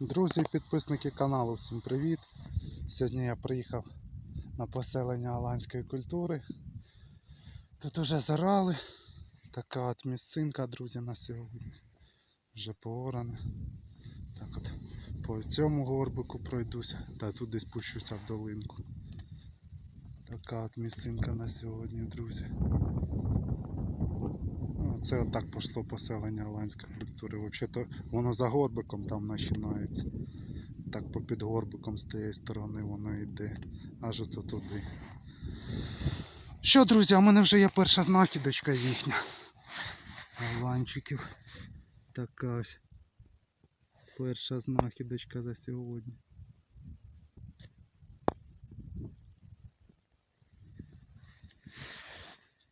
Друзі і підписники каналу, всім привіт! Сьогодні я приїхав на поселення аланської культури. Тут уже зарали. Така от місцинка, друзі, на сьогодні. Вже поорана. Так от по цьому горбику пройдуся та туди спущуся в долинку. Така от місцинка на сьогодні, друзі. Це отак пішло поселення аланської культури. Взагалі-то воно за горбиком там починається. Так по під горбиком з тієї сторони воно йде. Аж ото туди. Що, друзі, в мене вже є перша знахідочка їхня. Аланчиків. Така ось. Перша знахідочка за сьогодні.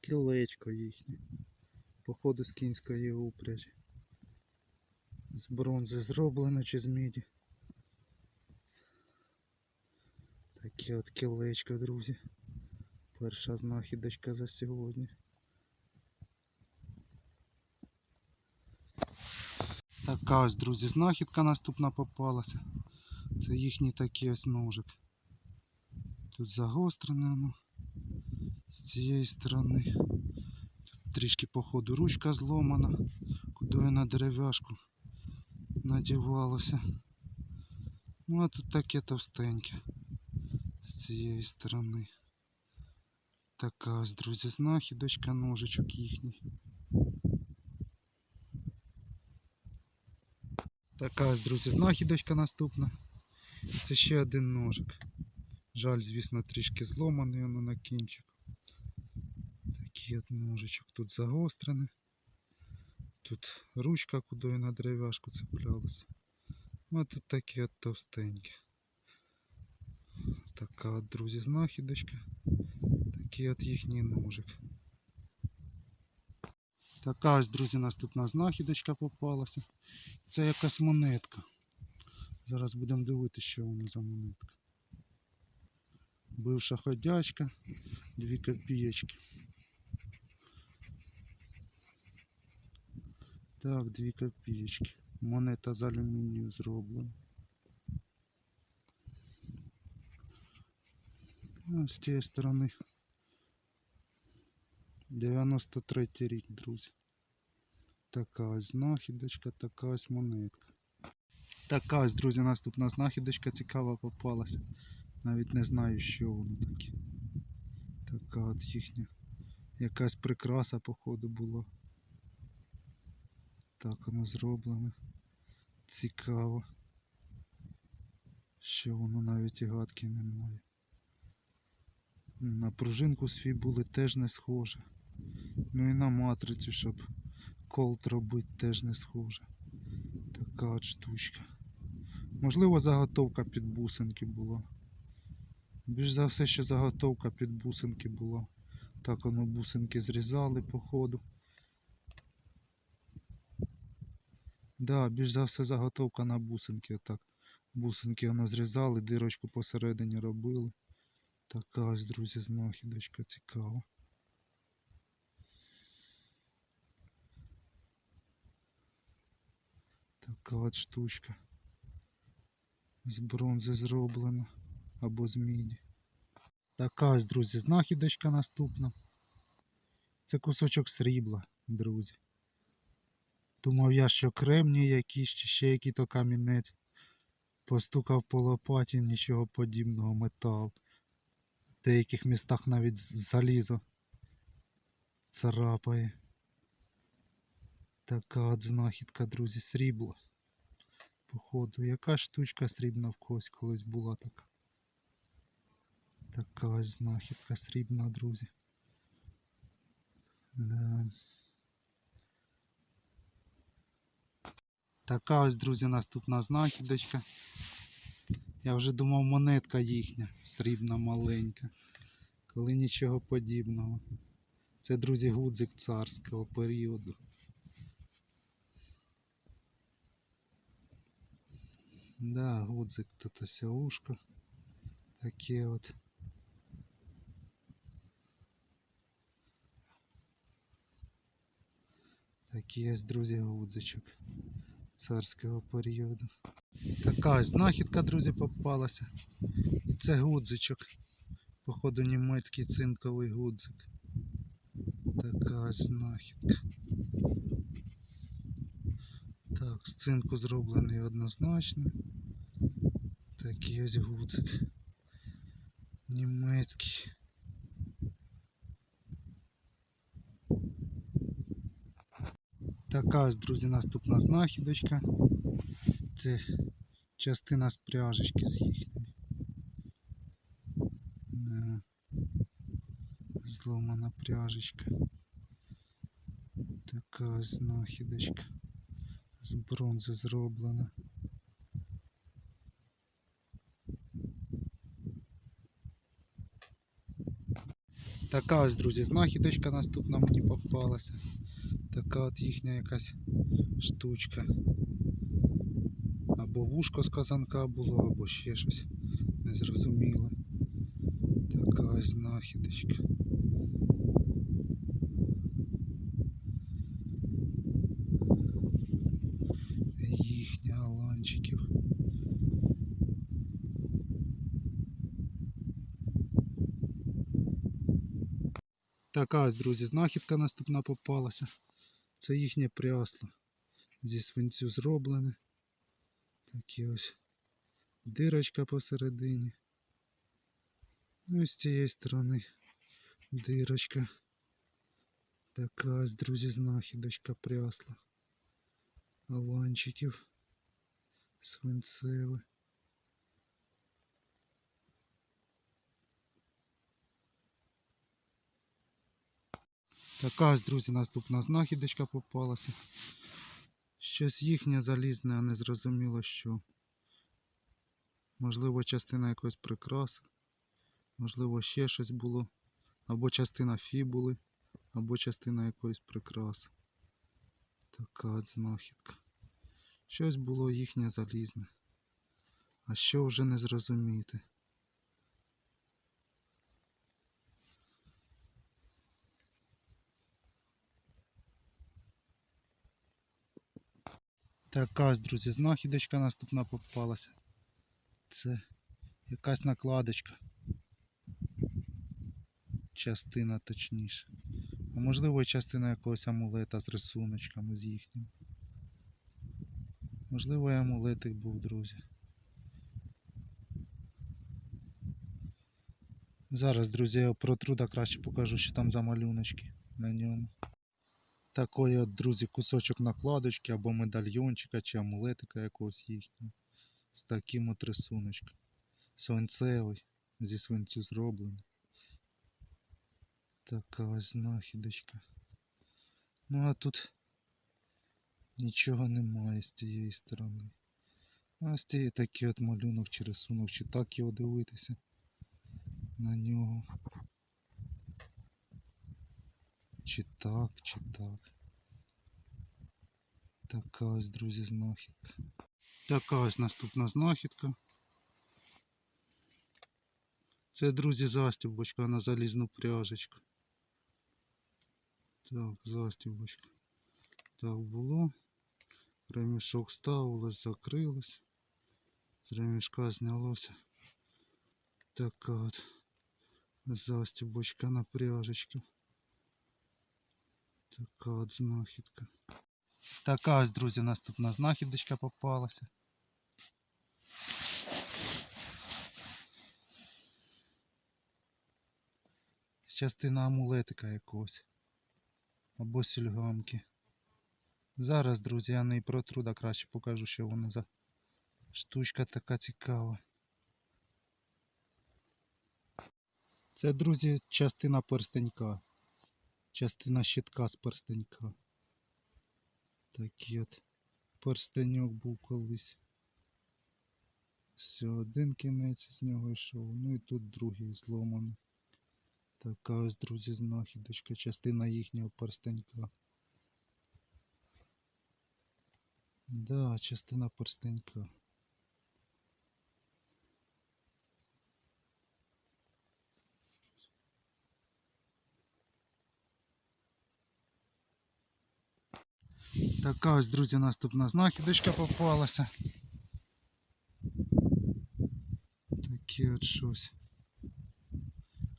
Кілечко їхнє. Походу з кінської упряжі. З бронзи зроблено чи з міді. Таке от кілечко, друзі. Перша знахідочка за сьогодні. Така ось, друзі, знахідка наступна попалася. Це їхній такий ось ножик. Тут загострене воно з цієї сторони. Трішки по ходу ручка зломана, куди на дерев'яшку надівалося. Ну а тут таке товстеньке з цієї сторони. Така ось, друзі, знахідочка, ножичок їхній. Така ось, друзі, знахідочка наступна. Це ще один ножик. Жаль, звісно, трішки зломаний воно на кінчик. От ножичок. Тут загострений. Тут ручка, куди на дерев'яшку цеплялася. Ну, а тут такі от товстенькі. Така от, друзі, знахідочка. Такий от їхній ножик. Така ось, друзі, наступна знахідочка попалася. Це якась монетка. Зараз будемо дивитися, що воно за монетка. Бивша ходячка, 2 копієчки. Так, 2 копієчки. Монета з алюмінію зроблена. А з тієї сторони 93 рік, друзі. Така ось знахідочка, така ось монетка. Така ось, друзі, наступна знахідочка цікава попалася. Навіть не знаю, що воно таке. Така от їхня. Якась прикраса, походу, була. Так воно зроблено. Цікаво. Що воно навіть і гадки немає. На пружинку свій були теж не схоже. Ну і на матрицю, щоб колт робити, теж не схоже. Така от штучка. Можливо, заготовка під бусинки була. Більш за все, що заготовка під бусинки була. Так воно бусинки зрізали по Да, більш за все заготовка на бусинки. Отак. Бусинки воно зрізали, дирочку посередині робили. Така ось, друзі, знахідочка цікава. Така от штучка. З бронзи зроблена або з міді. Така ось, друзі, знахідочка наступна. Це кусочок срібла, друзі. Думав я, що кремній якийсь чи ще який-то камінець. Постукав по лопаті, нічого подібного метал. В деяких містах навіть залізо царапає. Така от знахідка, друзі, срібло. Походу, яка штучка срібна в когось колись була така. Така ось знахідка срібна, друзі. Да. Така ось, друзі, наступна знахідочка. Я вже думав монетка їхня, срібна маленька. Коли нічого подібного. Це, друзі, гудзик царського періоду. Да, гудзик тут ось ушко. Таке от. Такий ось, друзі, гудзичок. Царського періоду. Така знахідка, друзі, попалася. І це гудзичок. Походу німецький цинковий гудзик. Така знахідка. Так, з цинку зроблений однозначно. Такий ось гудзик. Німецький. Така ось, друзі, наступна знахідочка. Це частина з пряжечки з їхньої. Зломана пряжечка. Така ось знахідочка. З бронзи зроблена. Така ось, друзі, знахідочка наступна мені попалася. Така от їхня якась штучка. Або вушко з казанка було, або ще щось незрозуміле. Така ось знахідочка. Їхня аланчиків. Така ось, друзі, знахідка наступна попалася. Це їхнє прясло. Зі свинцю зроблене. Такі ось дирочка посередині. Ну і з цієї сторони дирочка. Така ось, друзі, знахідочка прясла. Аланчиків. Свинцеве. Така ось, друзі, наступна знахідочка попалася. Щось їхнє залізне, а не зрозуміло що. Можливо, частина якоїсь прикраси. Можливо, ще щось було. Або частина фібули, або частина якоїсь прикраси. Така от знахідка. Щось було їхнє залізне. А що вже не зрозуміти. Така ось, друзі, знахідочка наступна попалася. Це якась накладочка. Частина точніше. А можливо і частина якогось амулета з рисуночками з їхнім. Можливо і амулетик був, друзі. Зараз, друзі, я протру да краще покажу, що там за малюночки на ньому. Такий от, друзі, кусочок накладочки або медальйончика чи амулетика якогось їхнього. З таким от рисуночком. Свинцевий, зі свинцю зроблений. Така ось знахідочка. Ну а тут нічого немає з тієї сторони. А з тієї такий от малюнок чи рисунок, чи так його дивитися на нього. Чи так, чи так. Така ось, друзі, знахідка. Така ось наступна знахідка. Це, друзі, застібочка на залізну пряжечку. Так, застібочка. Так було. Ремішок ставилось, закрилось. З ремішка знялося. Така от застібочка на пряжечку. Така от знахідка. Така ось, друзі, наступна знахідочка попалася. Частина амулетика якогось. Або сільгамки. Зараз, друзі, я не протру, да краще покажу, що воно за штучка така цікава. Це, друзі, частина перстенька. Частина щитка з перстенька. Такий от перстеньок був колись. Все, один кінець з нього йшов. Ну і тут другий зломаний. Така ось, друзі, знахідочка, частина їхнього перстенька. Да, частина перстенька. Така ось, друзі, наступна знахідочка попалася. Таке от щось.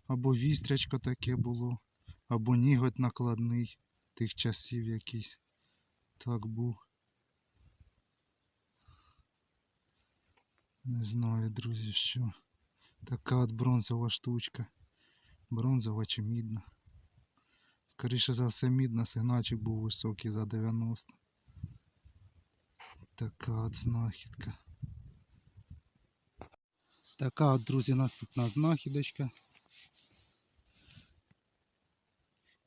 Або вістрячко таке було, або ніготь накладний тих часів якийсь. Так був. Не знаю, друзі, що. Така от бронзова штучка. Бронзова чи мідна. Скоріше за все мідна, сигнальчик був високий за 90. Така от знахідка. Така от, друзі, наступна знахідочка.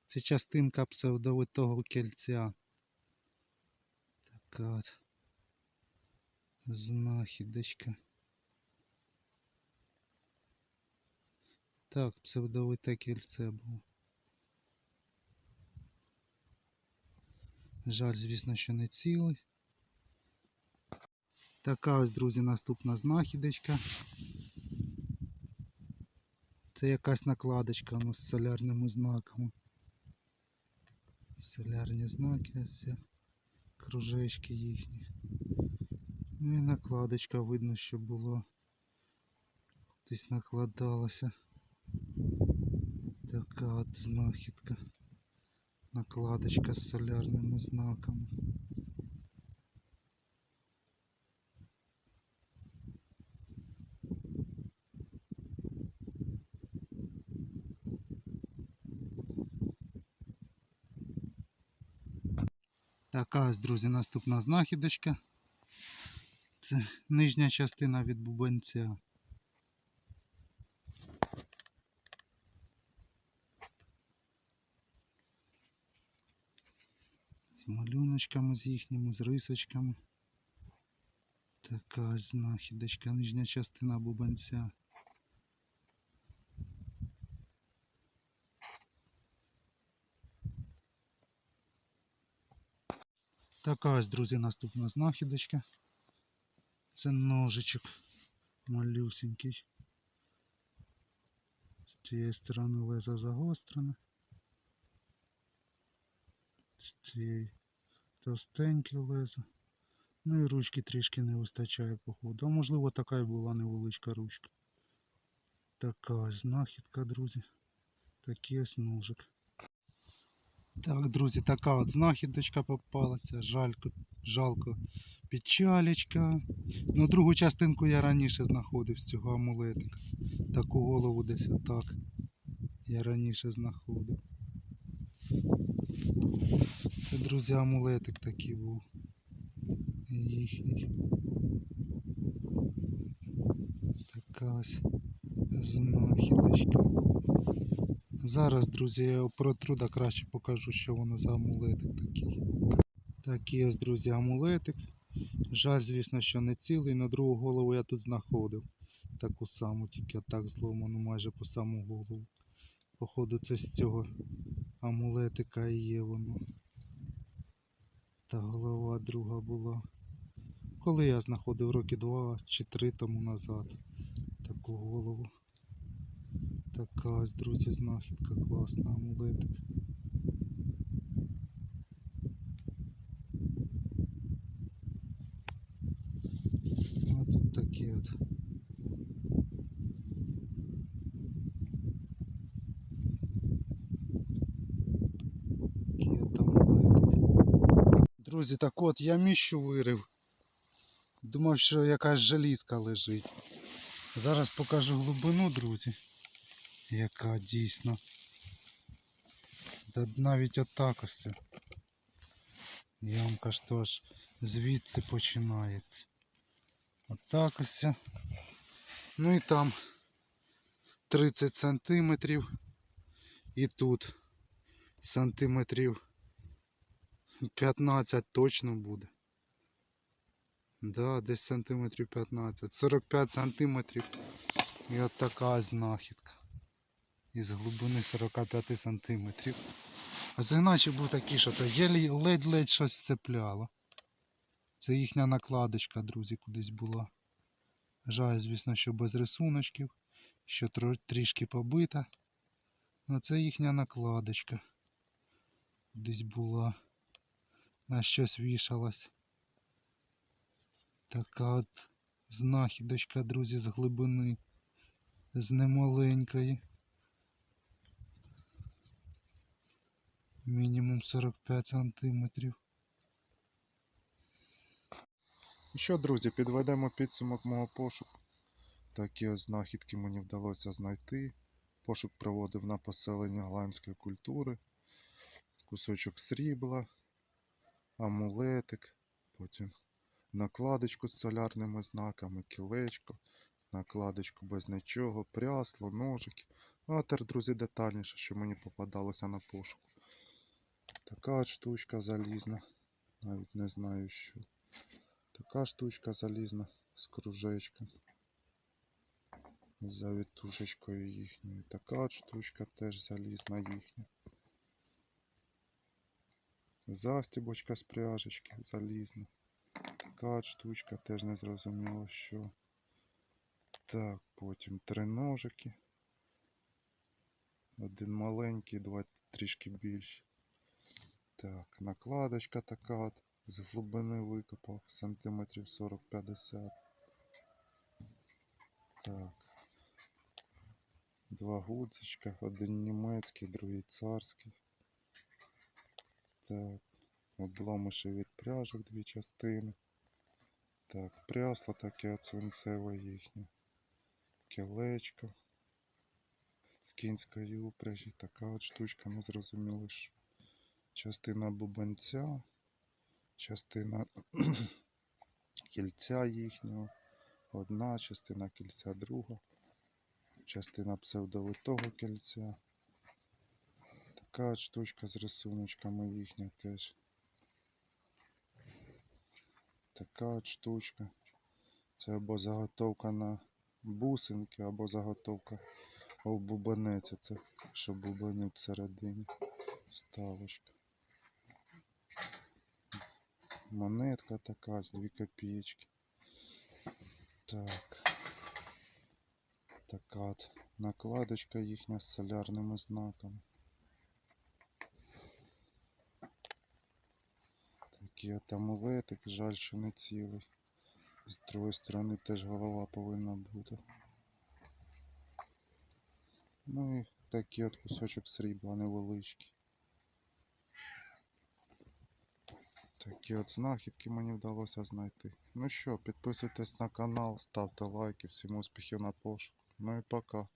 Це частинка псевдовитого кільця. Така от знахідочка. Так, псевдовите кільце було. Жаль, звісно, що не цілий. Така ось, друзі, наступна знахідочка. Це якась накладочка у нас з солярними знаками. Солярні знаки, кружечки їхні. Ну і накладочка видно, що було. Десь накладалося. Така от знахідка. Накладочка з солярними знаками. Така ось, друзі, наступна знахідочка. Це нижня частина від бубенця. Малюночками з їхніми, з рисочками. Така знахідочка, нижня частина бубенця. Така ось, друзі, наступна знахідочка. Це ножичок малюсенький. З цієї сторони лезо загострене. З цієї товстеньке лезо. Ну і ручки трішки не вистачає, походу. А можливо така і була невеличка ручка. Така знахідка, друзі. Такий ось ножик. Так, друзі, така от знахідочка попалася. Жалько, жалко печалечка. Ну, другу частинку я раніше знаходив з цього амулетика. Таку голову десь отак. Я раніше знаходив. Це, друзі, амулетик такий був. Їхній. Така ось знахідочка. Зараз, друзі, я його протру, да краще покажу, що воно за амулетик такий. Такий ось, друзі, амулетик. Жаль, звісно, що не цілий. На другу голову я тут знаходив. Таку саму, тільки отак зломану майже по саму голову. Походу, це з цього амулетика і є воно. Та голова друга була. Коли я знаходив роки два чи три тому назад таку голову. Така ось, друзі, знахідка класна, амулетик. А тут такі от. Такі от амулетики. Друзі, так от я міщу вирив. Думав, що якась желізка лежить. Зараз покажу глибину, друзі яка дійсно. Та навіть отак ось. Ямка ж то аж звідси починається. Отак ось. Ну і там 30 сантиметрів. І тут сантиметрів 15 точно буде. Да, десь сантиметрів 15. 45 сантиметрів. І от така знахідка із глибини 45 сантиметрів. А загначик був такий, що то ледь-ледь щось сцепляло. Це їхня накладочка, друзі, кудись була. Жаль, звісно, що без рисуночків, що трішки побита. Ну це їхня накладочка. Кудись була. На щось вішалась. Така от знахідочка, друзі, з глибини. З немаленької. Мінімум 45 сантиметрів. І що, друзі, підведемо підсумок мого пошуку. Такі ось знахідки мені вдалося знайти. Пошук проводив на поселення голландської культури. Кусочок срібла, амулетик, потім накладочку з солярними знаками, кілечко, накладочку без нічого, прясло, ножики. Ну, а тепер, друзі, детальніше, що мені попадалося на пошук. Така штучка залізна. Навіть не знаю що. Така штучка залізна з кружечком. З завітушечкою їхньою. Така штучка теж залізна їхня. Застібочка з пряжечки залізна. Така штучка теж не зрозуміло що. Так, потім три ножики. Один маленький, два трішки більші. Так, накладочка така от. З глибини викопав сантиметрів 40-50. Так. Два гудзичка, один німецький, другий царський. Так. Обломиші від пряжок дві частини. Так, прясло таке от свинцеве їхнє. Кілечко. З кінської упряжі. Така от штучка, не зрозуміло що. Частина бубенця. Частина кільця їхнього. Одна частина кільця друга. Частина псевдовитого кільця. Така штучка з рисуночками їхня теж. Така штучка. Це або заготовка на бусинки, або заготовка у бубенець. Це що бубенить всередині. Ставочка. Монетка така з 2 копеечки. Так. Така от накладочка їхня з солярними знаками. Такий от амулетик, жаль, що не цілий. З другої сторони теж голова повинна бути. Ну і такий от кусочок срібла невеличкий. Такі от знахідки мені вдалося знайти. Ну що, підписуйтесь на канал, ставте лайки, всім успіхів на пошук. Ну і пока.